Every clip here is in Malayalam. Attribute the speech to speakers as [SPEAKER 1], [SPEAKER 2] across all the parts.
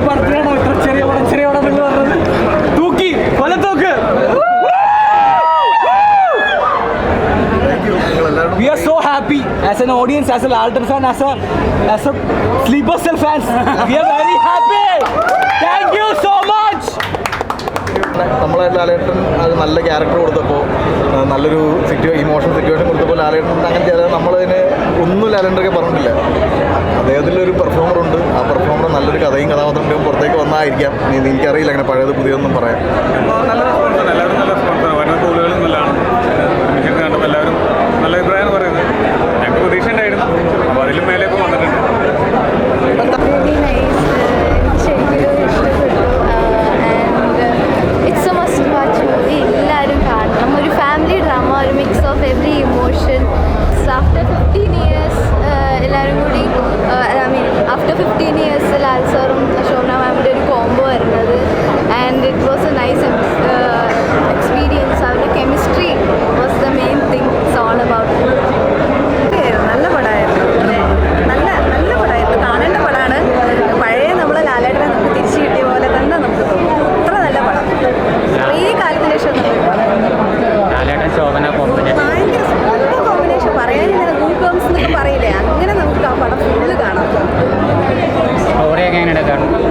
[SPEAKER 1] ഈ പടത്തിനാണോ ഇത്ര ചെറിയ പടം ചെറിയ പടം എന്ന് പറഞ്ഞത് തൂക്കി കൊലത്തോക്ക് We are so happy as an audience as a alter fan as as a sleeper cell fans. We are very happy. Thank you so much.
[SPEAKER 2] നമ്മളായിട്ട് ലാലേട്ടൻ അത് നല്ല ക്യാരക്ടർ കൊടുത്തപ്പോൾ നല്ലൊരു സിറ്റുവേ ഇമോഷൻ സിറ്റുവേഷൻ കൊടുത്തപ്പോൾ ലാലേട്ടൻ അങ്ങനെ ചെയ്താൽ നമ്മളതിന് ഒന്നും ലാലേട്ടനൊക്കെ പറഞ്ഞിട്ടില്ല അദ്ദേഹത്തിലൊരു പെർഫോമർ ഉണ്ട് ആ പെർഫോമർ നല്ലൊരു കഥയും കഥാപാത്രങ്ങളും ഇനി എനിക്കറിയില്ല അങ്ങനെ പഴയത് പുതിയതൊന്നും പറയാം.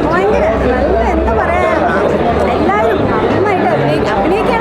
[SPEAKER 3] ഭയങ്കര നല്ല എന്താ പറയാ എല്ലാവരും നന്നായിട്ട് അഭിനയിക്കാൻ